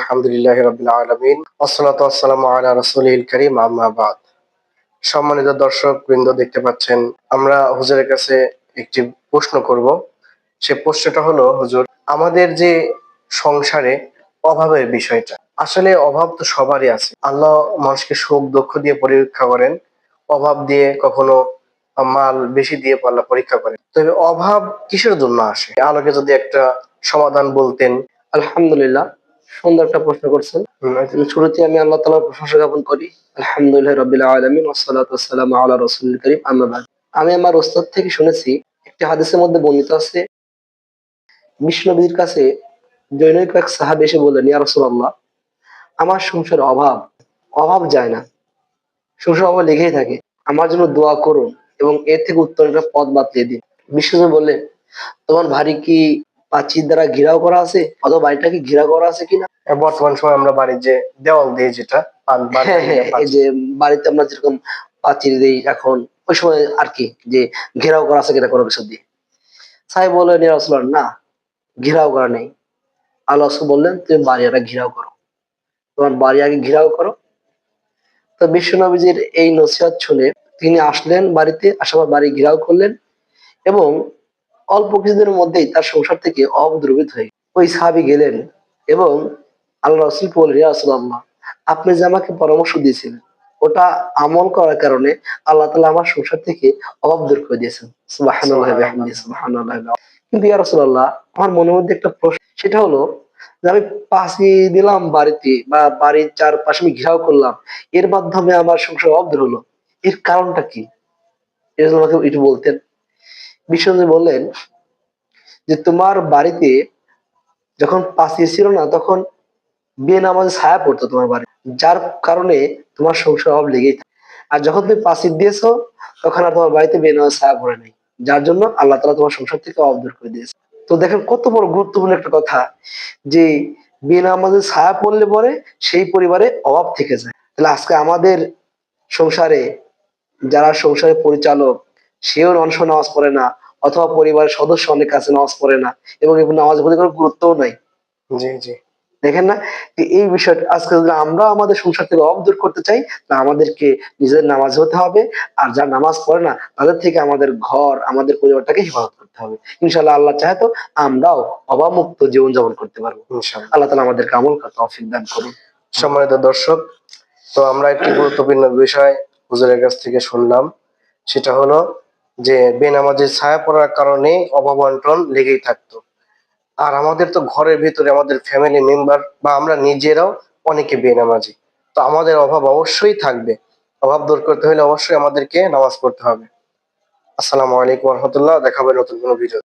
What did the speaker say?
আলহামদুলিল্লাহ রবিল আলমিন আসসালাতু আসসালামু আলা রাসূলিল কারীম, আম্মা বাদ। সম্মানিত দর্শক বৃন্দ, দেখতে পাচ্ছেন, আমরা হুজুরের কাছে একটি প্রশ্ন করব। সে প্রশ্নটা হলো, হুজুর, আমাদের যে সংসারে অভাবের বিষয়টা, আসলে অভাব তো সবারই আছে। আল্লাহ মানুষকে সুখ দুঃখ দিয়ে পরীক্ষা করেন, অভাব দিয়ে কখনো মাল বেশি দিয়ে পাল্লা পরীক্ষা করেন। তবে অভাব কিসের জন্য আসে? আলোকে যদি একটা সমাধান বলতেন। আলহামদুলিল্লাহ সুন্দর একটা প্রশ্ন করছেন। শুরুতে আমি আল্লাহ তালার প্রশংসা জ্ঞাপন করি আলহামদুলিল্লাহ রবিল আলমিন ওসালাতাম আল্লাহ রসুল করিম আহমাবাদ আমি আমার ওস্তাদ থেকে শুনেছি একটি হাদিসের মধ্যে বর্ণিত আছে বিষ্ণবীর কাছে জৈনিক এক সাহাব এসে বললেন ইয়া রসুল্লাহ আমার সংসার অভাব অভাব যায় না। সংসার অভাব লেগেই থাকে। আমার জন্য দোয়া করুন এবং এর থেকে উত্তর একটা পথ বাতলিয়ে দিন। বিষ্ণু বললেন তোমার ভারী কি প্রাচীর দ্বারা ঘেরাও করা আছে? অথবা বাড়িটা কি ঘেরাও করা আছে কিনা? বর্তমান সময় আমরা বাড়ির যে দেওয়াল দিয়ে যেটা হ্যাঁ হ্যাঁ এই যে বাড়িতে আমরা যেরকম পাঁচিল দিই এখন ওই সময় আর কি যে ঘেরাও করা আছে কিনা কোনো কিছু দিয়ে? সাহেব বললেন ইয়া না ঘেরাও করা নেই। আল্লাহ বললেন তুমি বাড়ি একটা ঘেরাও করো। তোমার বাড়ি আগে ঘেরাও করো। তো বিশ্বনবীজির এই নসিহত শুনে তিনি আসলেন বাড়িতে আসার বাড়ি ঘেরাও করলেন এবং অল্প কিছুদিনের মধ্যেই তার সংসার থেকে অবদ্রবিত হয়ে ওই সাহাবি গেলেন এবং আল্লাহ রসুল বললেন ইয়া আপনি যে আমাকে পরামর্শ দিয়েছিলেন ওটা আমল করার কারণে আল্লাহ তালা আমার সংসার থেকে অভাব দূর করে দিয়েছেন। কিন্তু ইয়া আমার মনের মধ্যে একটা প্রশ্ন সেটা হলো যে আমি পাশি দিলাম বাড়িতে বা বাড়ির চারপাশে আমি ঘেরাও করলাম এর মাধ্যমে আমার সংসার অভাব দূর হলো এর কারণটা কি? জন্য আমাকে একটু বলতেন। বিশ্বজি বললেন যে, তোমার বাড়িতে যখন পাশি ছিল না, তখন বিয়ে নামাজে ছায়া পড়তো তোমার বাড়ি যার কারণে তোমার সংসার অভাব লেগেই আর যখন তুমি পাসির দিয়েছ, তখন আর তোমার বাড়িতে বিয়ে নামাজ ছায়া পড়ে নাই, যার জন্য আল্লাহ তালা তোমার সংসার থেকে অভাব দূর করে দিয়েছে। তো দেখেন কত বড় গুরুত্বপূর্ণ একটা কথা যে বিয়ে নামাজে ছায়া পড়লে পরে সেই পরিবারে অভাব থেকে যায়। তাহলে আজকে আমাদের সংসারে, যারা সংসারের পরিচালক সেও অংশ নামাজ পড়ে না অথবা পরিবারের সদস্য অনেক কাছে নামাজ পড়ে না এবং এই নামাজের প্রতি কোনো গুরুত্বও নাই। জি জি। দেখেন না? যে এই বিষয়টা আজকে যদি আমরা আমাদের সংসার থেকে অভাব দূর করতে চাই তা আমাদেরকে নিজেদের নামাজ হতে হবে আর যারা নামাজ পড়ে না তাদের থেকে আমাদের ঘর আমাদের পরিবারটাকে হেফাজত করতে হবে। ইনশাল্লাহ আল্লাহ চাহে তো আমরাও অবামুক্ত জীবন যাপন করতে পারব। আল্লাহ তালা আমাদেরকে আমল করতে অফিক দান করুন। সম্মানিত দর্শক তো আমরা একটি গুরুত্বপূর্ণ বিষয় হুজুরের কাছ থেকে শুনলাম সেটা হলো যে বেনামাজের ছায়া পড়ার কারণে অভাব অনটন লেগেই থাকতো। আর আমাদের তো ঘরের ভিতরে আমাদের ফ্যামিলি মেম্বার বা আমরা নিজেরাও অনেকে বেনামাজি। তো আমাদের অভাব অবশ্যই থাকবে। অভাব দূর করতে হলে অবশ্যই আমাদেরকে নামাজ পড়তে হবে। আসসালামু আলাইকুম রহমতুল্লাহ। দেখাবে নতুন কোনো ভিডিও